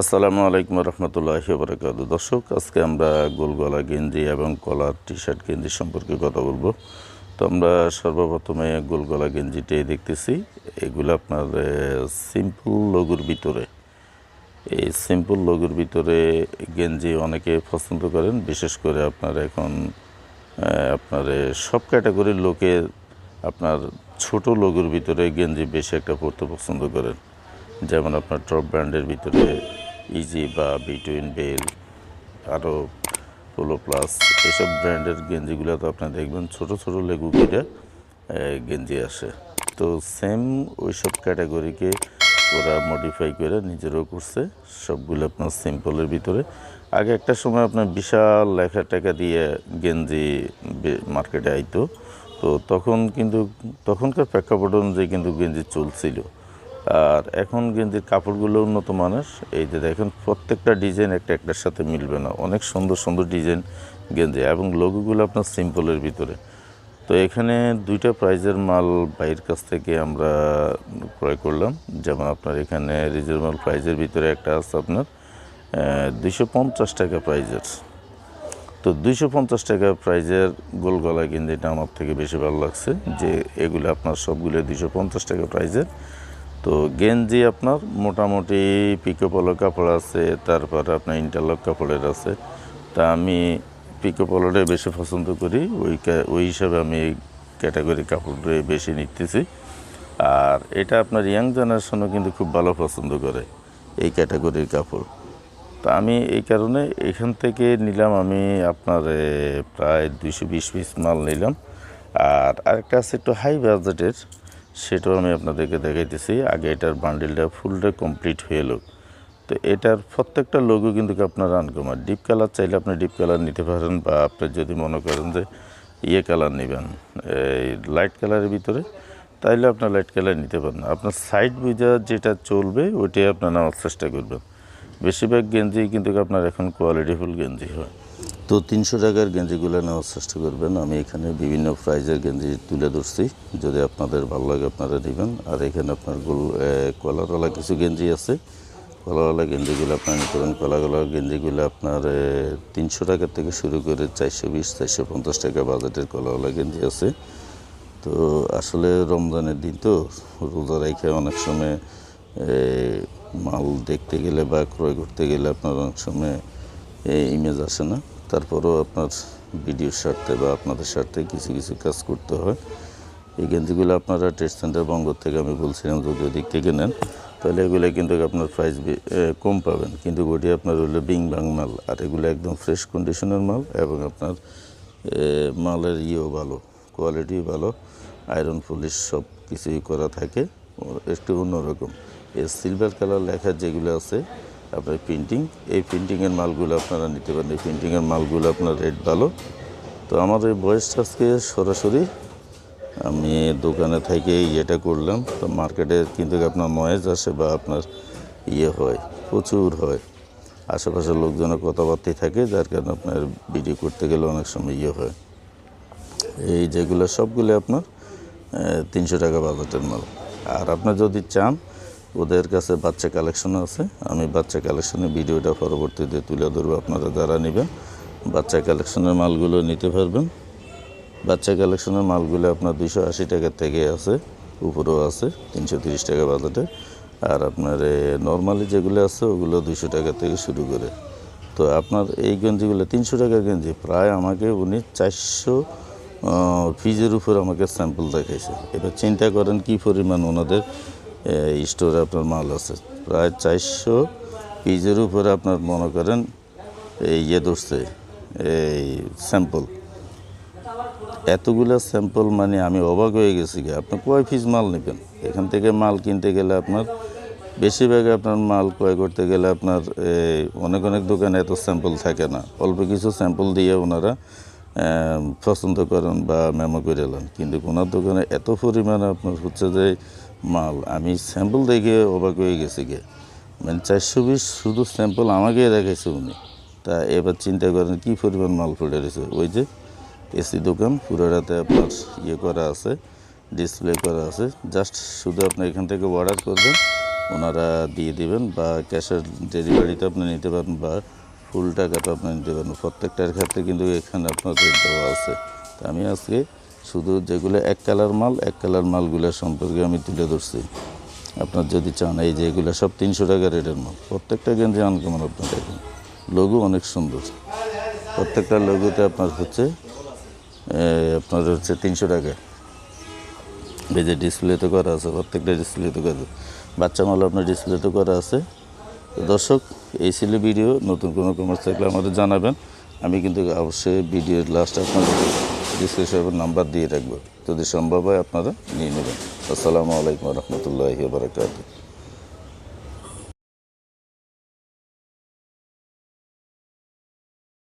আসসালামু আলাইকুম রহমতুল্লাহি বরকাত দর্শক, আজকে আমরা গোলগলা গেঞ্জি এবং কলার টি শার্ট গেঞ্জি সম্পর্কে কথা বলব। তো আমরা সর্বপ্রথমে গোলগলা গেঞ্জিটাই দেখতেছি। এগুলো আপনার সিম্পল লঘুর ভিতরে। এই সিম্পল লঘুর ভিতরে গেঞ্জি অনেকে পছন্দ করেন। বিশেষ করে আপনার এখন আপনার সব ক্যাটাগরির লোকে আপনার ছোট লঘুর ভিতরে গেঞ্জি বেশি একটা পরতে পছন্দ করেন। যেমন আপনার টপ ব্র্যান্ডের ভিতরে ইজি বা বিটুইন বেল আরও পোলো প্লাস এসব ব্র্যান্ডের গেঞ্জিগুলো তো আপনার দেখবেন, ছোট ছোট লেগু কিরা গেঞ্জি আসে। তো সেম ওই সব ক্যাটাগরিকে ওরা মডিফাই করে নিজেরও করছে, সবগুলো আপনার সিম্পলের ভিতরে। আগে একটা সময় আপনার বিশাল লেখা টাকা দিয়ে গেঞ্জি মার্কেটে আইতো। তো তখন কিন্তু, তখনকার প্রেক্ষাপট অনুযায়ী কিন্তু গেঞ্জি চলছিল। আর এখন গেঞ্জির কাপড়গুলো উন্নত মানের। এই যে দেখেন, প্রত্যেকটা ডিজাইন একটা একটার সাথে মিলবে না। অনেক সুন্দর সুন্দর ডিজাইন গেঞ্জি এবং লোগোগুলো আপনার সিম্পলের ভিতরে। তো এখানে দুইটা প্রাইজের মাল বাইরের কাছ থেকে আমরা ক্রয় করলাম। যেমন আপনার এখানে রিজনেবল প্রাইজের ভিতরে একটা আছে আপনার দুইশো পঞ্চাশ টাকা প্রাইজের। তো দুইশো পঞ্চাশ টাকা প্রাইজের গোল গলা গেঞ্জিটা আমার থেকে বেশি ভালো লাগছে। যে এগুলো আপনার সবগুলো দুইশো পঞ্চাশ টাকা প্রাইজের। তো গেঞ্জি আপনার মোটামুটি পিকো পলো কাপড় আছে, তারপর আপনার ইন্টারলক কাপড়ের আছে। তা আমি পিকো পলোটাই বেশি পছন্দ করি, ওই ওই হিসাবে আমি ক্যাটাগরি কাপড়টাই বেশি নিতেছি। আর এটা আপনার ইয়াং জেনারেশনও কিন্তু খুব ভালো পছন্দ করে, এই ক্যাটাগরির কাপড়। তা আমি এই কারণে এখান থেকে নিলাম আমি আপনার প্রায় দুইশো বিশ পিস মাল নিলাম। আর আরেকটা আছে একটু হাই বাজেটের সেটাও আমি আপনাদেরকে দেখাইতেছি। আগে এটার বান্ডিলটা ফুলটা কমপ্লিট হয়ে এলো। তো এটার প্রত্যেকটা লোগো কিন্তু আপনার আনকমার ডিপ কালার চাইলে আপনি ডিপ কালার নিতে পারেন বা আপনি যদি মনে করেন যে ইয়ে কালার নেবেন, এই লাইট কালারের ভিতরে, তাইলে আপনার লাইট কালার নিতে পারেন। আপনার সাইড বুঝা যেটা চলবে, ওইটাই আপনার নেওয়ার চেষ্টা করবেন। বেশিরভাগ গেঞ্জি কিন্তু আপনার এখন কোয়ালিটিফুল গেঞ্জি হয়। তো তিনশো টাকার গেঞ্জিগুলো নেওয়ার চেষ্টা করবেন। আমি এখানে বিভিন্ন প্রাইজের গেঞ্জি তুলে ধরছি। যদি আপনাদের ভালো লাগে আপনারা নেবেন। আর এখানে আপনার গোল কলারওয়ালা কিছু গেঞ্জি আছে। কলাওয়ালা গেঞ্জিগুলো আপনার নিতে পারেন। গেঞ্জিগুলো আপনার তিনশো টাকা থেকে শুরু করে চারশো বিশ, চারশো পঞ্চাশ টাকা বাজেটের কলাওয়ালা গেঞ্জি আছে। তো আসলে রমজানের দিন তো রোজা রেখে অনেক সময় মাল দেখতে গেলে বা ক্রয় করতে গেলে আপনার অনেক সময় ইমেজ আসে না। তারপরেও আপনার ভিডিওর স্বার্থে বা আপনাদের স্বার্থে কিছু কিছু কাজ করতে হয় এই গেঞ্জিগুলো আপনারা টেস্ট সেন্টার বঙ্গ থেকে আমি বলছিলাম, যদি ওদিক থেকে নেন, তাহলে এগুলো কিন্তু আপনার প্রাইস কম পাবেন। কিন্তু ওটি আপনার হলো বিং বাং মাল, আর এগুলো একদম ফ্রেশ কন্ডিশনের মাল এবং আপনার মালের ইয়েও ভালো কোয়ালিটি ভালো আয়রন পুলিশ সব কিছুই করা থাকে একটু অন্যরকম। সিলভার কালার লেখা যেগুলো আছে আপনার প্রিন্টিং এই প্রিন্টিংয়ের মালগুলো আপনারা নিতে পারেন। এই প্রিন্টিংয়ের মালগুলো আপনার রেট ভালো। তো আমার এই বয়সটা আজকে সরাসরি আমি দোকানে থেকে ইয়েটা করলাম। তো মার্কেটে কিন্তু আপনার নয়েজ আসে বা আপনার ইয়ে হয়, প্রচুর হয়। আশেপাশের লোকজনের কথাবার্তাই থাকে, যার কারণে আপনার ভিডিও করতে গেলে অনেক সময় ইয়ে হয়। এই যেগুলো সবগুলো আপনার তিনশো টাকা বাজেটের মাল। আর আপনার যদি চান ওদের কাছে বাচ্চা কালেকশন আছে। আমি বাচ্চা কালেকশনের ভিডিওটা পরবর্তীতে তুলে ধরবো, আপনারা যারা নেবেন। বাচ্চা কালেকশনের মালগুলো নিতে পারবেন। বাচ্চা কালেকশনের মালগুলো আপনার দুশো আশি টাকা থেকে আছে, উপরেও আছে, তিনশো তিরিশ টাকা বাজেটে। আর আপনার নর্মালি যেগুলো আছে, ওগুলো দুশো টাকা থেকে শুরু করে। তো আপনার এই গেঞ্জিগুলো তিনশো টাকার গেঞ্জি, প্রায় আমাকে উনি চারশো ফিজের উপর আমাকে স্যাম্পল দেখাইছে। এবার চিন্তা করেন কি পরিমাণ ওনাদের স্টোরে আপনার মাল আছে। প্রায় চারশো পিজের উপরে আপনার মনে করেন এই ইয়ে ধরছে, এই স্যাম্পল এতগুলো স্যাম্পল মানে আমি অবাক হয়ে গেছি কি আপনি কয় পিস মাল নেবেন? এখান থেকে মাল কিনতে গেলে আপনার বেশিরভাগ আপনার মাল ক্রয় করতে গেলে আপনার অনেক অনেক দোকানে এত স্যাম্পল থাকে না। অল্প কিছু স্যাম্পল দিয়ে ওনারা পছন্দ করেন বা মেমো করে নেন। কিন্তু ওনার দোকানে এত পরিমাণে আপনার হচ্ছে যে মাল। আমি স্যাম্পল দেখে অবাক হয়ে গেছি গে। মানে চারশো বিশ শুধু স্যাম্পল আমাকে দেখাইছে উনি। তা এবার চিন্তা করেন, কী পরিমাণ মাল পড়ে রয়েছে? ওই যে এসি দোকান পুরোটাতে আপনার ইয়ে করা আছে ডিসপ্লে করা আছে। জাস্ট শুধু আপনি এখান থেকে অর্ডার করবেন, ওনারা দিয়ে দিবেন বা ক্যাশের ডেলিভারিতে আপনি নিতে পারেন বা ফুল টাকাটা আপনি নিতে পারেন। প্রত্যেকটার ক্ষেত্রে কিন্তু এখানে আপনাদের দেওয়া আছে। তা আমি আজকে শুধু যেগুলো এক কালার মাল, এক কালার মালগুলো সম্পর্কে আমি তুলে ধরছি। আপনার যদি চান, এই যে এগুলো সব তিনশো টাকা রেটের মাল। প্রত্যেকটা গেঞ্জি আনকমন আপনার দেখুন। লঘু অনেক সুন্দর। প্রত্যেকটা লঘুতে আপনার হচ্ছে আপনার হচ্ছে তিনশো টাকা। এই যে ডিসপ্লেতে করা আছে, প্রত্যেকটা ডিসপ্লেতে করা বাচ্চা মাল আপনার ডিসপ্লেতে করা আছে। দর্শক, এই ছিল ভিডিও নতুন কোনো কমার্স থাকলে আমাদের জানাবেন। আমি কিন্তু অবশ্যই ভিডিওর লাস্টে আপনাদের ডিসক্রিপশনের নাম্বার দিয়ে রাখব। যদি সম্ভব হয় আপনারা নিয়ে নেবেন। আসসালামু আলাইকুম রহমতুল্লাহি বারকাতুহ।